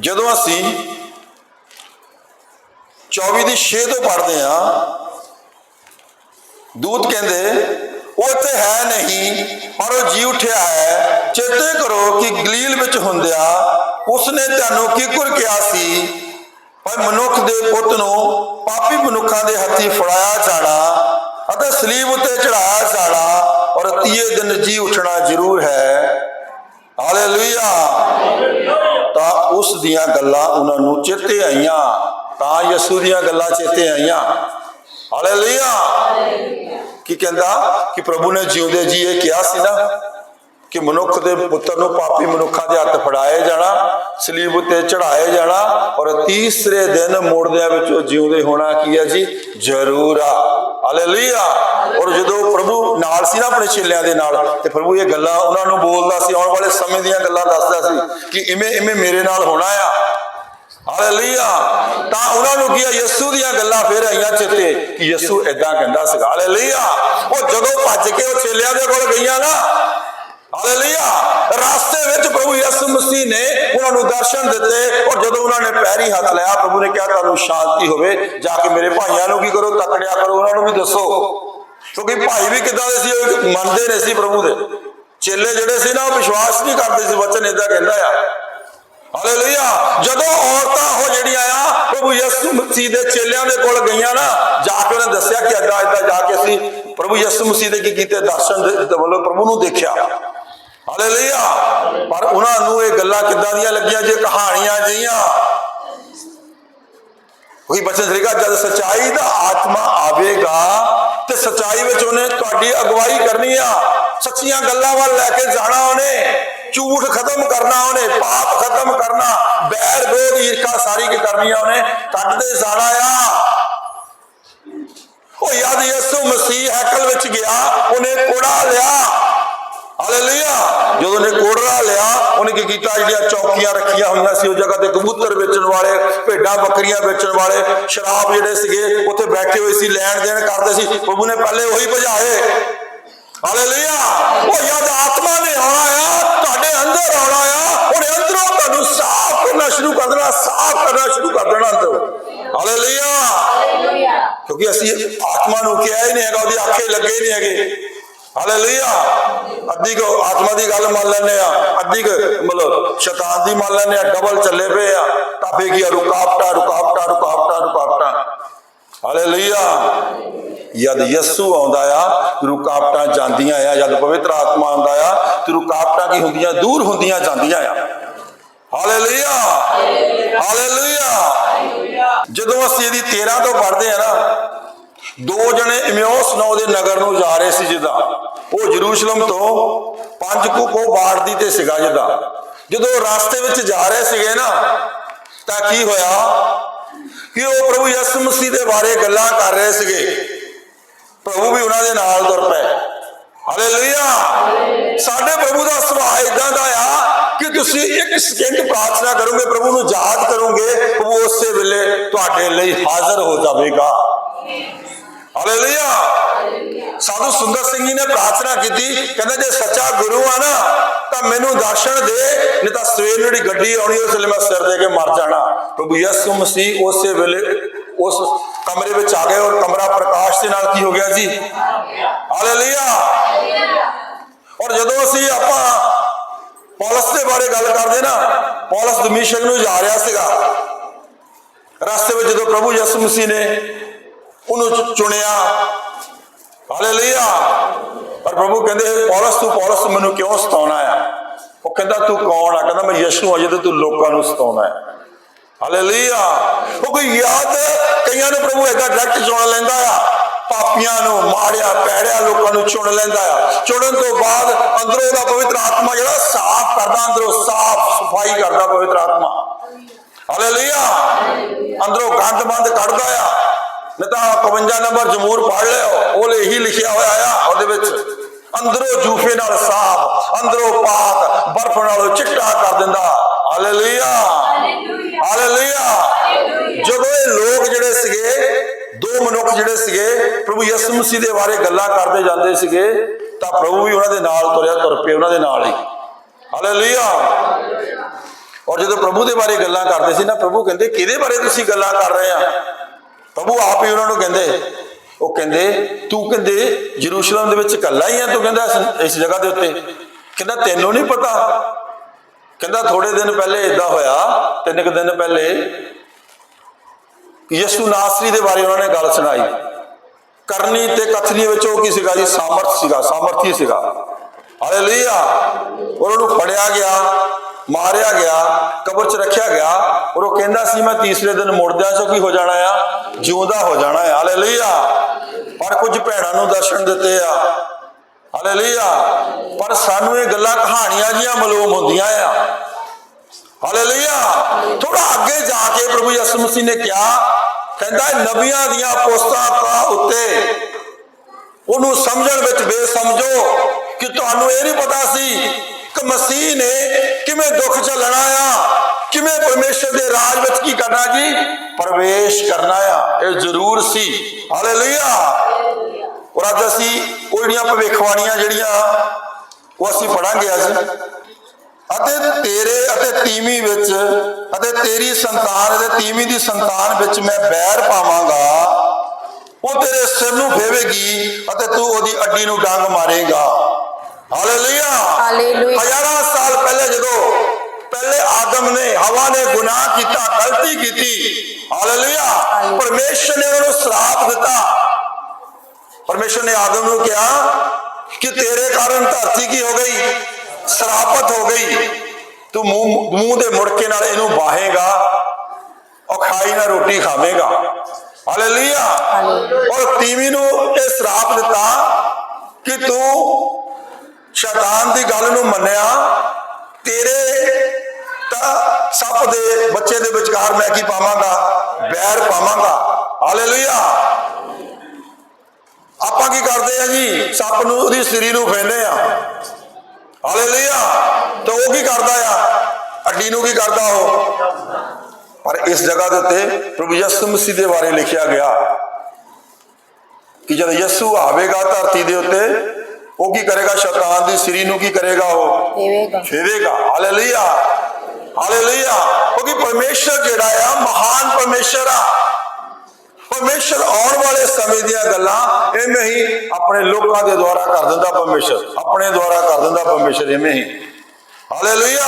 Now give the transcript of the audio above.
ਜਦੋਂ ਅਸੀਂ 24 ਦੀ 6 ਤੋਂ ਪੜ੍ਹਦੇ ਆ ਦੂਤ ਕਹਿੰਦੇ, ਉਹ ਇੱਥੇ ਹੈ ਨਹੀਂ, ਪਰ ਉਹ ਜੀ ਉਠਿਆ ਹੈ। ਚੇਤੇ ਕਰੋ ਕਿ ਗਲੀਲ ਵਿੱਚ ਹੁੰਦਿਆ ਉਸਨੇ ਤੁਹਾਨੂੰ ਕਿਕੁਰ ਕਿਹਾ ਸੀ? ਪਰ ਮਨੁੱਖ ਦੇ ਪੁੱਤ ਨੂੰ ਪਾਪੀ ਮਨੁੱਖਾਂ ਦੇ ਹੱਥੀ ਫੜਾਇਆ ਜਾਣਾ ਅਤੇ ਸਲੀਬ ਉੱਤੇ ਚੜਾਇਆ ਜਾਣਾ ਔਰ ਤੀਏ ਦਿਨ ਜੀ ਉਠਣਾ ਜ਼ਰੂਰ ਹੈ। ਹਾਲੇਲੂਇਆ। ਤਾਂ ਉਸ ਦੀਆਂ ਗੱਲਾਂ ਉਹਨਾਂ ਨੂੰ ਚੇਤੇ ਆਈਆਂ। ਤਾਂ ਯਿਸੂ ਦੀਆਂ ਗੱਲਾਂ ਚੇਤੇ ਆਈਆਂ। ਹਾਲੇਲੂਇਆ। ਕੀ ਕਹਿੰਦਾ? ਕਿ ਪ੍ਰਭੂ ਨੇ ਜਿਉਂਦੇ ਜੀ ਇਹ ਕਿਹਾ ਸੀ ਨਾ ਕਿ ਮਨੁੱਖ ਦੇ ਪੁੱਤਰ ਨੂੰ ਪਾਪੀ ਮਨੁੱਖਾਂ ਦੇ ਹੱਥ ਫੜਾਏ ਜਾਣਾ, ਸਲੀਬ ਉੱਤੇ ਚੜਾਏ ਜਾਣਾ ਔਰ ਤੀਸਰੇ ਦਿਨ ਮੋੜਦਿਆਂ ਵਿੱਚ ਉਹ ਜਿਉਂਦੇ ਹੋਣਾ ਕੀ ਹੈ ਜੀ? ਜ਼ਰੂਰ ਆ। ਹਾਲੇਲੂਇਆ। ਔਰ ਜਦੋਂ ਪ੍ਰਭੂ ਨਾਲ ਸੀ ਨਾ ਆਪਣੇ ਚੇਲਿਆਂ ਦੇ ਨਾਲ, ਤੇ ਪ੍ਰਭੂ ਇਹ ਗੱਲਾਂ ਉਹਨਾਂ ਨੂੰ ਬੋਲਦਾ ਸੀ, ਆਉਣ ਵਾਲੇ ਸਮੇਂ ਦੀਆਂ ਗੱਲਾਂ ਦੱਸਦਾ ਸੀ ਕਿ ਇਵੇਂ ਇਵੇਂ ਮੇਰੇ ਨਾਲ ਹੋਣਾ ਆ। ਹਾਲੇਲੂਇਆ। ਤਾਂ ਉਹਨਾਂ ਨੂੰ ਕੀ ਆ, ਯਿਸੂ ਦੀਆਂ ਗੱਲਾਂ ਫੇਰ ਆਈਆਂ ਚਿੱਤੇ ਕਿ ਯਿਸੂ ਇਦਾਂ ਕਹਿੰਦਾ ਸੀਗਾ ਹਾਲੇਲੂਇਆ। ਉਹ ਜਦੋਂ ਭੱਜ ਕੇ ਉਹ ਚੇਲਿਆਂ ਦੇ ਕੋਲ ਗਈਆਂ ਨਾ, ਹਾਲੇਲੂਇਆ। ਰਸਤੇ ਵਿੱਚ ਪ੍ਰਭੂ ਯਿਸੂ ਮਸੀਹ ਨੇ ਉਹਨਾਂ ਨੂੰ ਦਰਸ਼ਨ ਦਿੱਤੇ। ਉਹਨਾਂ ਹੱਥ ਲਾਇਆ ਪ੍ਰਭੂ ਨੇ ਕਿਹਾ ਤੁਹਾਨੂੰ ਸ਼ਾਂਤੀ ਹੋਵੇ, ਜਾ ਕੇ ਮੇਰੇ ਭਾਈਆਂ ਨੂੰ ਕੀ ਕਰੋ, ਤਕੜਿਆ ਕਰੋ, ਉਹਨਾਂ ਨੂੰ ਵੀ ਦੱਸੋ। ਕਿਉਂਕਿ ਭਾਈ ਵੀ ਕਿਦਾਂ ਦੇ ਸੀ, ਉਹ ਮੰਨਦੇ ਨੇ ਸੀ ਪ੍ਰਭੂ ਦੇ। ਚੇਲੇ ਜਿਹੜੇ ਸੀ ਨਾ, ਉਹ ਵਿਸ਼ਵਾਸ ਨਹੀਂ ਕਰਦੇ ਸੀ, ਵਚਨ ਇਦਾਂ ਕਹਿੰਦਾ ਆ। ਹਾਲੇਲੂਇਆ ਜਦੋਂ ਔਰਤਾਂ ਉਹ ਜਿਹੜੀਆਂ ਆ, ਪ੍ਰਭੂ ਯਿਸੂ ਮਸੀਹ ਦੇ ਚੇਲਿਆਂ ਦੇ ਕੋਲ ਗਈਆਂ ਨਾ, ਜਾ ਕੇ ਉਹਨੇ ਦੱਸਿਆ ਕਿ ਅੱਡਾ ਅੱਡਾ ਜਾ ਕੇ ਅਸੀਂ ਪ੍ਰਭੂ ਯਿਸੂ ਮਸੀਹ ਦੇ ਕੀ ਕੀਤੇ, ਦਰਸ਼ਨ ਦੇ ਵੱਲੋਂ ਪ੍ਰਭੂ ਨੂੰ ਦੇਖਿਆ। ਹਾਲੇਲੂਇਆ ਪਰ ਉਹਨਾਂ ਨੂੰ ਇਹ ਗੱਲਾਂ ਕਿੱਦਾਂ ਦੀਆਂ ਲੱਗੀਆਂ, ਜੇ ਕਹਾਣੀਆਂ ਜਿਹੀਆਂ ਕੋਈ ਬਚਨ ਸਰੇਗਾ ਜਦ ਸਚਾਈ ਦਾ ਆਤਮਾ ਆਵੇਗਾ ਤੇ ਸਚਾਈ ਵਿੱਚ ਉਹਨੇ ਤੁਹਾਡੀ ਅਗਵਾਈ ਕਰਨੀ ਆ। ਸੱਚੀਆਂ ਗੱਲਾਂ ਵੱਲ ਲੈ ਕੇ ਜਾਣਾ ਉਹਨੇ, ਝੂਠ ਖਤਮ ਕਰਨਾ ਉਹਨੇ, ਪਾਪ ਖਤਮ ਕਰਨਾ, ਬੈਰ ਬੋਧ ਈਰਖਾ ਸਾਰੀ ਕੀ ਕਰਨੀ ਆ ਉਹਨੇ, ਕੱਢਦੇ ਜਾਣਾ ਆ। ਉਹ ਯਾਦ ਯਿਸੂ ਮਸੀਹ ਹੈਕਲ ਵਿੱਚ ਗਿਆ, ਉਹਨੇ ਕੋੜਾ ਲਿਆ। ਹਾਲੇਲੂਇਆ। ਜਦੋਂ ਨੇ ਕੋੜਰਾ ਲਿਆ ਉਹਨੇ ਕੀ ਕੀਤਾ? ਜਿਹੜੀਆਂ ਚੌਕੀਆਂ ਰੱਖੀਆਂ ਹੋਈਆਂ ਸੀ ਉਹ ਜਗ੍ਹਾ ਤੇ ਕਬੂਤਰ ਵੇਚਣ ਵਾਲੇ ਭੇਡਾਂ ਬੱਕਰੀਆਂ ਵੇਚਣ ਵਾਲੇ ਸ਼ਰਾਬ ਜਿਹੜੇ ਸੀਗੇ ਉੱਥੇ ਬੈਠੇ ਹੋਏ ਸੀ ਲੈਣ ਦੇਣ ਕਰਦੇ ਸੀ। ਪ੍ਰਭੂ ਨੇ ਪਹਿਲੇ ਉਹੀ ਭਜਾਏ। ਹਾਲੇਲੂਇਆ ਉਹ ਯਾਦ ਆਤਮਾ ਨੇ ਆਉਣਾ ਆ ਤੁਹਾਡੇ ਅੰਦਰ ਆਉਣਾ ਆ ਉਹਨੇ ਅੰਦਰੋਂ ਤੁਹਾਨੂੰ ਸਾਫ਼ ਕਰਨਾ ਸ਼ੁਰੂ ਕਰ ਦੇਣਾ ਸਾਫ਼ ਕਰਨਾ ਸ਼ੁਰੂ ਕਰ ਦੇਣਾ ਅੰਦਰ। ਹਾਲੇਲੂਇਆ ਕਿਉਂਕਿ ਅਸੀਂ ਆਤਮਾ ਨੂੰ ਕਿਹਾ ਹੀ ਨਹੀਂ ਹੈਗਾ ਉਹਦੀ ਅੱਖੇ ਲੱਗੇ ਨਹੀਂ ਹੈਗੇ। ਹਾਲੇਲੂਇਆ ਅੱਧੀ ਕੋ ਆਤਮਾ ਦੀ ਗੱਲ ਮੰਨ ਲੈਂਦੇ ਆ ਅੱਧੀ ਮਤਲਬ ਸ਼ੈਤਾਨ ਦੀ ਮੰਨ ਲੈਂਦੇ ਆ ਡਬਲ ਚੱਲੇ ਪਏ ਆ। ਤਾਪੇ ਕੀ ਆ, ਰੁਕਾਵਟਾਂ ਰੁਕਾਵਟਾਂ ਰੁਕਾਵਟਾਂ ਹਾਲੇਲੂਇਆ ਜਦ ਯਿਸੂ ਆਉਂਦਾ ਆ ਰੁਕਾਵਟਾਂ ਜਾਂਦੀਆਂ ਆ ਜਦ ਪਵਿੱਤਰ ਆਤਮਾ ਆਉਂਦਾ ਆ ਤੇ ਰੁਕਾਵਟਾਂ ਕੀ ਹੁੰਦੀਆਂ? ਦੂਰ ਹੁੰਦੀਆਂ ਜਾਂਦੀਆਂ ਆ। ਹਾਲੇਲੂਇਆ ਹਾਲੇਲੂਇਆ ਜਦੋਂ ਅਸੀਂ ਇਹਦੀ 13 ਤੋਂ ਪੜ੍ਹਦੇ ਆ ਨਾ ਦੋ ਜਣੇ ਇਮਿਓਸ ਨੌ ਦੇ ਨਗਰ ਨੂੰ ਜਾ ਰਹੇ ਸੀ ਜਿੱਦਾਂ। ਉਹ ਜਰੂਸ਼ਲਮ ਤੋਂ ਪੰਜ ਕੁ ਕੋ ਬਾੜ ਤੇ ਸੀਗਾ ਜਿੱਦਾਂ। ਜਦੋਂ ਰਸਤੇ ਵਿੱਚ ਜਾ ਰਹੇ ਸੀਗੇ ਨਾ, ਤਾਂ ਕੀ ਹੋਇਆ? ਕਿ ਉਹ ਪ੍ਰਭੂ ਯਿਸੂ ਮਸੀਹ ਦੇ ਬਾਰੇ ਗੱਲਾਂ ਕਰ ਰਹੇ ਸੀਗੇ। ਪ੍ਰਭੂ ਵੀ ਉਹਨਾਂ ਦੇ ਨਾਲ ਤੁਰ ਪਏ। ਹਾਲੇਲੂਇਆ! ਸਾਡੇ ਪ੍ਰਭੂ ਦਾ ਸੁਭਾਅ ਇਦਾਂ ਦਾ ਆ ਕਿ ਤੁਸੀਂ ਇੱਕ ਸਕਿੰਟ ਪ੍ਰਾਰਥਨਾ ਕਰੋਗੇ, ਪ੍ਰਭੂ ਨੂੰ ਯਾਦ ਕਰੋਗੇ, ਪ੍ਰਭੂ ਉਸੇ ਵੇਲੇ ਤੁਹਾਡੇ ਲਈ ਹਾਜ਼ਰ ਹੋ ਜਾਵੇਗਾ। ਹਾਲੇਲੂਇਆ ਸਾਧੂ ਸੁੰਦਰ ਸਿੰਘ ਜੀ ਨੇ ਪ੍ਰਾਰਥਨਾ ਕੀਤੀ, ਕਹਿੰਦੇ ਜੇ ਸੱਚਾ ਗੁਰੂ ਆ ਨਾ, ਤਾਂ ਮੈਨੂੰ ਦਰਸ਼ਨ ਦੇ, ਨਹੀਂ ਤਾਂ ਸਵੇਰ ਨੂੰ ਜਿਹੜੀ ਗੱਡੀ ਆਉਣੀ ਉਸ ਵੇਲੇ ਮੈਂ ਸਿਰ ਦੇ ਕੇ ਮਰ ਜਾਣਾ। ਪ੍ਰਭੂ ਯਿਸੂ ਮਸੀਹ ਉਸੇ ਵੇਲੇ ਉਸ ਕਮਰੇ ਵਿੱਚ ਆ ਗਏ ਔਰ ਕਮਰਾ ਪ੍ਰਕਾਸ਼ ਦੇ ਨਾਲ ਕੀ ਹੋ ਗਿਆ ਜੀ? ਹਾਲੇਲੂਇਆ ਔਰ ਜਦੋਂ ਅਸੀਂ ਆਪਾਂ ਪੌਲਸ ਦੇ ਬਾਰੇ ਗੱਲ ਕਰਦੇ ਨਾ, ਪੌਲਸ ਦਮਿਸ਼ਕ ਨੂੰ ਜਾ ਰਿਹਾ ਸੀਗਾ। ਰਸਤੇ ਵਿੱਚ ਜਦੋਂ ਪ੍ਰਭੂ ਯਿਸੂ ਮਸੀਹ ਨੇ ਉਹਨੂੰ ਚੁ- ਚੁਣਿਆ ਹਾਲੇਲੂਇਆ ਪਰ ਪ੍ਰਭੂ ਕਹਿੰਦੇ, ਪੌਲਸ ਤੂੰ ਪੌਲਸ ਤੂੰ ਮੈਨੂੰ ਕਿਉਂ ਸਤਾਉਣਾ ਆ? ਉਹ ਕਹਿੰਦਾ, ਤੂੰ ਕੌਣ ਆ? ਕਹਿੰਦਾ, ਮੈਂ ਯਿਸੂ ਆ ਜਦੋਂ ਤੂੰ ਲੋਕਾਂ ਨੂੰ ਸਤਾਉਣਾ ਹੈ ਹਾਲੇਲੂਇਆ। ਉਹ ਕੋਈ ਯਾਦ ਕਈਆਂ ਨੂੰ ਪ੍ਰਭੂ ਏਦਾਂ ਡਾਇਰੈਕਟ ਚੁਣ ਲੈਂਦਾ ਆ। ਪਾਪੀਆਂ ਨੂੰ, ਮਾੜਿਆ, ਪੈੜਿਆ ਲੋਕਾਂ ਨੂੰ ਚੁਣ ਲੈਂਦਾ ਆ। ਚੁਣਨ ਤੋਂ ਬਾਅਦ ਅੰਦਰੋਂ ਦਾ ਪਵਿੱਤਰ ਆਤਮਾ ਜਿਹੜਾ ਸਾਫ਼ ਕਰਦਾ, ਅੰਦਰੋਂ ਸਾਫ਼ ਸਫ਼ਾਈ ਕਰਦਾ ਪਵਿੱਤਰ ਆਤਮਾ। ਹਾਲੇਲੂਇਆ। ਅੰਦਰੋਂ ਗੰਦ ਬੰਦ ਕੱਢਦਾ ਆ। ਨਹੀਂ ਤਾਂ 51 ਨੰਬਰ ਜਮੂਰ ਪੜ ਲਿਓ ਉਹਲੇ ਇਹੀ ਲਿਖਿਆ ਹੋਇਆ ਆ ਉਹਦੇ ਵਿੱਚ ਅੰਦਰੋਂ ਜੂਫੇ ਨਾਲ ਸਾਫ਼ ਅੰਦਰੋਂ ਪਾਕ ਬਰਫ਼ ਨਾਲੋਂ ਚਿੱਟਾ ਕਰ ਦਿੰਦਾ ਹਾਲੇਲੂਇਆ। ਹਾਲੇਲੂਇਆ। ਜਦੋਂ ਇਹ ਲੋਕ ਜਿਹੜੇ ਸੀਗੇ ਦੋ ਮਨੁੱਖ ਜਿਹੜੇ ਸੀਗੇ ਪ੍ਰਭੂ ਯਿਸੂ ਮਸੀਹ ਦੇ ਬਾਰੇ ਗੱਲਾਂ ਕਰਦੇ ਜਾਂਦੇ ਸੀਗੇ ਤਾਂ ਪ੍ਰਭੂ ਵੀ ਉਹਨਾਂ ਦੇ ਨਾਲ ਤੁਰਿਆ ਤੁਰ ਪਏ ਉਹਨਾਂ ਦੇ ਨਾਲ ਹੀ। ਹਾਲੇਲੂਇਆ। ਔਰ ਜਦੋਂ ਪ੍ਰਭੂ ਦੇ ਬਾਰੇ ਗੱਲਾਂ ਕਰਦੇ ਸੀ ਨਾ ਪ੍ਰਭੂ ਕਹਿੰਦੇ ਕਿਹਦੇ ਬਾਰੇ ਤੁਸੀਂ ਗੱਲਾਂ ਕਰ ਰਹੇ ਆ? ਪ੍ਰਭੂ ਆਪ ਹੀ ਉਹਨਾਂ ਨੂੰ ਕਹਿੰਦੇ, ਉਹ ਕਹਿੰਦੇ, ਤੂੰ ਕਹਿੰਦੇ ਯਰੂਸ਼ਲਮ ਦੇ ਵਿੱਚ ਇਕੱਲਾ ਹੀ ਆ, ਤੂੰ ਕਹਿੰਦਾ ਇਸ- ਜਗ੍ਹਾ ਦੇ ਉੱਤੇ। ਕਹਿੰਦਾ ਤੈਨੂੰ ਨਹੀਂ ਪਤਾ। ਕਹਿੰਦਾ ਥੋੜੇ ਦਿਨ ਪਹਿਲੇ ਇਦਾਂ ਹੋਇਆ, ਤਿੰਨ ਕੁ ਦਿਨ ਪਹਿਲੇ ਯਿਸੂ ਨਾਸਰੀ ਦੇ ਬਾਰੇ ਉਹਨਾਂ ਨੇ ਗੱਲ ਸੁਣਾਈ। ਕਰਨੀ ਤੇ ਕਥਨੀ ਵਿੱਚ ਉਹ ਕੀ ਸੀਗਾ ਜੀ? ਸਾਮਰਥ ਸੀਗਾ, ਸਾਮਰਥੀ ਸੀਗਾ। ਹਾਲੇਲੂਇਆ। ਉਹਨਾਂ ਨੂੰ ਫੜਿਆ ਗਿਆ। ਮਾਰਿਆ ਗਿਆ, ਕਬਰ 'ਚ ਰੱਖਿਆ ਗਿਆ ਔਰ ਉਹ ਕਹਿੰਦਾ ਸੀ, ਮੈਂ ਤੀਸਰੇ ਦਿਨ ਮੁਰਦਿਆਂ 'ਚੋਂ ਕੀ ਹੋ ਜਾਣਾ ਆ? ਜਿਉਂਦਾ ਹੋ ਜਾਣਾ ਆ। ਹਾਲੇਲੂਇਆ ਪਰ ਕੁਝ ਭੈਣਾਂ ਨੂੰ ਦਰਸ਼ਨ ਦਿੱਤੇ ਆ। ਹਾਲੇਲੂਇਆ ਪਰ ਸਾਨੂੰ ਇਹ ਗੱਲਾਂ ਕਹਾਣੀਆਂ ਜੀਆਂ ਮਾਲੂਮ ਹੁੰਦੀਆਂ ਆ। ਹਾਲੇਲੂਇਆ ਥੋੜਾ ਅੱਗੇ ਜਾ ਕੇ ਪ੍ਰਭੂ ਯਿਸੂ ਮਸੀਹ ਨੇ ਕਿਹਾ, ਕਹਿੰਦਾ ਨਬੀਆਂ ਦੀਆਂ ਪੁਸਤਕਾਂ ਉੱਤੇ ਉਹਨੂੰ ਸਮਝਣ ਵਿੱਚ ਬੇਸਮਝੋ ਕਿ ਤੁਹਾਨੂੰ ਇਹ ਨਹੀਂ ਪਤਾ ਸੀ ਕਿ ਮਸੀਹ ਨੇ ਕਿਵੇਂ ਦੁੱਖ ਝੱਲਣਾ ਆ ਕਿਵੇਂ ਪਰਮੇਸ਼ਰ ਦੇ ਰਾਜ ਵਿੱਚ ਕੀ ਕਰਨਾ ਜੀ? ਪ੍ਰਵੇਸ਼ ਕਰਨਾ ਆ, ਇਹ ਜ਼ਰੂਰ ਸੀ। ਹਾਲੇਲੂਇਆ ਔਰ ਅੱਜ ਅਸੀਂ ਉਹ ਜਿਹੜੀਆਂ ਭਵਿੱਖਬਾਣੀਆਂ ਜਿਹੜੀਆਂ, ਉਹ ਅਸੀਂ ਪੜਾਂਗੇ ਅੱਜ। ਅਤੇ ਤੇਰੇ ਅਤੇ ਤੀਵੀਂ ਵਿੱਚ, ਅਤੇ ਤੇਰੀ ਸੰਤਾਨ ਅਤੇ ਤੀਵੀਂ ਦੀ ਸੰਤਾਨ ਵਿੱਚ ਮੈਂ ਬੈਰ ਪਾਵਾਂਗਾ। ਉਹ ਤੇਰੇ ਸਿਰ ਨੂੰ ਫੇਵੇਗੀ ਅਤੇ ਤੂੰ ਉਹਦੀ ਅੱਡੀ ਨੂੰ ਡੰਗ ਮਾਰੇਗਾ। ਹਾਲੇਲੂਇਆ। ਹਾਲੇਲੂਇਆ। ਹਜ਼ਾਰਾਂ ਸਾਲ ਪਹਿਲੇ ਜਦੋਂ ਪਹਿਲੇ ਆਦਮ ਨੇ ਹਵਾ ਨੇ ਗੁਨਾਹ ਕੀਤਾ ਗਲਤੀ ਕੀਤੀ ਹਾਲੇਲੂਇਆ। ਪਰਮੇਸ਼ਰ ਨੇ ਉਹਨਾਂ ਸ਼ਰਾਪ ਦਿੱਤਾ। ਪਰਮੇਸ਼ਰ ਨੇ ਆਦਮ ਨੂੰ ਕਿਹਾ ਕਿ ਤੇਰੇ ਕਾਰਨ ਧਰਤੀ ਕੀ ਹੋ ਗਈ? ਸ਼ਰਾਪਤ ਹੋ ਗਈ। ਤੂੰ ਮੂੰਹ ਮੂੰਹ ਦੇ ਮੁੜਕੇ ਨਾਲ ਇਹਨੂੰ ਬਾਹੇਗਾ ਔਰ ਖਾਈ ਨਾ ਰੋਟੀ ਖਾਵੇਂਗਾ। ਹਾਲੇਲੂਇਆ। ਔਰ ਤੀਵੀਂ ਨੂੰ ਇਹ ਸ਼ਰਾਪ ਦਿੱਤਾ ਕਿ ਤੂੰ ਸ਼ੈਤਾਨ ਦੀ ਗੱਲ ਨੂੰ ਮੰਨਿਆ, ਤੇਰੇ ਤਾਂ ਸੱਪ ਦੇ ਬੱਚੇ ਦੇ ਵਿਚਕਾਰ ਮੈਂ ਕੀ ਪਾਵਾਂਗਾ? ਬੈਰ ਪਾਵਾਂਗਾ। ਹਾਲੇਲੂਇਆ। ਆਪਾਂ ਕੀ ਕਰਦੇ ਆ ਜੀ? ਸੱਪ ਨੂੰ, ਉਹਦੀ ਸਰੀ ਨੂੰ ਫੇਂਦੇ ਆ। ਹਾਲੇਲੂਇਆ। ਤਾਂ ਉਹ ਕੀ ਕਰਦਾ ਆ? ਅੱਡੀ ਨੂੰ ਕੀ ਕਰਦਾ ਉਹ? ਪਰ ਇਸ ਜਗ੍ਹਾ ਦੇ ਉੱਤੇ ਪ੍ਰਭੂ ਯਿਸੂ ਮਸੀਹ ਦੇ ਬਾਰੇ ਲਿਖਿਆ ਗਿਆ ਕਿ ਜਦ ਯਿਸੂ ਆਵੇਗਾ ਧਰਤੀ ਦੇ ਉੱਤੇ ਉਹ ਕੀ ਕਰੇਗਾ? ਸ਼ੈਤਾਨ ਦੀ ਸਿਰੀ ਨੂੰ ਕੀ ਕਰੇਗਾ ਉਹ? ਦੇਵੇਗਾ। ਫੇਰੇਗਾ ਹਾਲੇਲੂਇਆ। ਹਾਲੇਲੂਇਆ। ਕਿਉਂਕਿ ਪਰਮੇਸ਼ਰ ਜਿਹੜਾ ਆ ਮਹਾਨ ਪਰਮੇਸ਼ਰ ਆ। ਪਰਮੇਸ਼ਰ ਆਉਣ ਵਾਲੇ ਸਮੇਂ ਦੀਆਂ ਗੱਲਾਂ ਐਵੇਂ ਹੀ ਆਪਣੇ ਲੋਕਾਂ ਦੇ ਦੁਆਰਾ ਕਰ ਦਿੰਦਾ ਪਰਮੇਸ਼ਰ। ਆਪਣੇ ਦੁਆਰਾ ਕਰ ਦਿੰਦਾ ਪਰਮੇਸ਼ਰ ਐਵੇਂ ਹੀ। ਹਾਲੇਲੂਇਆ।